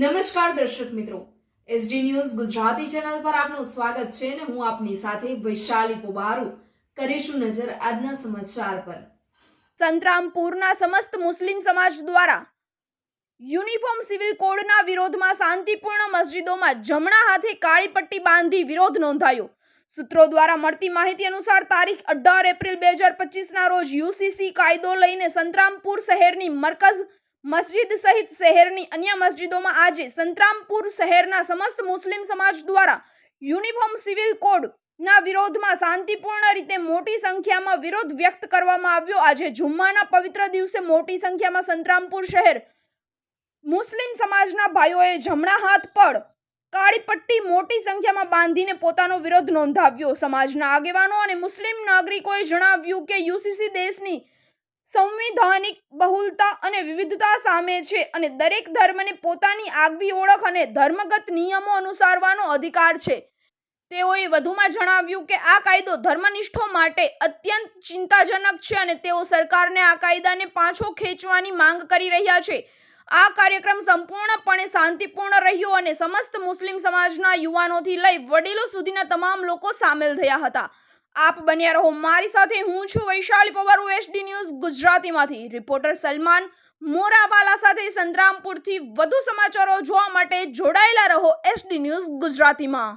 નમસ્કાર દર્શક મિત્રો. એસડી ન્યૂઝ ગુજરાતી ચેનલ પર આપનું સ્વાગત છે અને હું આપની સાથે વૈશાલી પોબારુ કરીશું નજર આજના સમાચાર પર. સંતરામપુરના સમસ્ત મુસ્લિમ સમાજ દ્વારા યુનિફોર્મ સિવિલ કોડના વિરોધમાં શાંતિપૂર્ણ મસ્જિદોમાં જમણા હાથે કાળી પટ્ટી બાંધી વિરોધ નોંધાયો. સૂત્રો દ્વારા મળતી માહિતી અનુસાર તારીખ અઢાર એપ્રિલ બે હજાર પચીસના રોજ યુસીસી કાયદો લઈને સંતરામપુર શહેરની મરકઝ મસ્જિદ સહિત શહેરની અન્ય મસ્જિદોમાં આજે સંતરામપુર શહેરના સમસ્ત મુસ્લિમ સમાજ દ્વારા યુનિફોર્મ સિવિલ કોડ ના વિરોધમાં શાંતિપૂર્ણ રીતે મોટી સંખ્યામાં વિરોધ વ્યક્ત કરવામાં આવ્યો. આજે જુમ્માના પવિત્ર દિવસે મોટી સંખ્યામાં સંતરામપુર શહેર મુસ્લિમ સમાજના ભાઈઓએ જમણા હાથ પર કાળી પટ્ટી મોટી સંખ્યામાં બાંધીને પોતાનો વિરોધ નોંધાવ્યો. સમાજના આગેવાનો અને મુસ્લિમ નાગરિકોએ જણાવ્યું કે યુસીસી દેશની સંવિધાનિક બહુલતા અને વિવિધતા સામે છે અને દરેક ધર્મને પોતાની આગવી ઓળખ અને ધર્મગત નિયમો અનુસારવાનો અધિકાર છે. તેઓએ વધુમાં જણાવ્યું કે આ કાયદો ધર્મનિષ્ઠો માટે અત્યંત ચિંતાજનક છે અને તેઓ સરકારને આ કાયદાને પાછો ખેંચવાની માંગ કરી રહ્યા છે. આ કાર્યક્રમ સંપૂર્ણપણે શાંતિપૂર્ણ રહ્યો અને સમસ્ત મુસ્લિમ સમાજના યુવાનોથી લઈ વડીલો સુધીના તમામ લોકો સામેલ થયા હતા. આપ બન્યા રહો. મારી સાથે હું છું વૈશાલી પવાર ઓએસડી ન્યૂઝ ગુજરાતીમાંથી. રિપોર્ટર સલમાન મોરાવાલા સાથે સંતરામપુરથી વધુ સમાચારો જોવા માટે જોડાયેલા રહો. એસડી ન્યૂઝ ગુજરાતીમાં.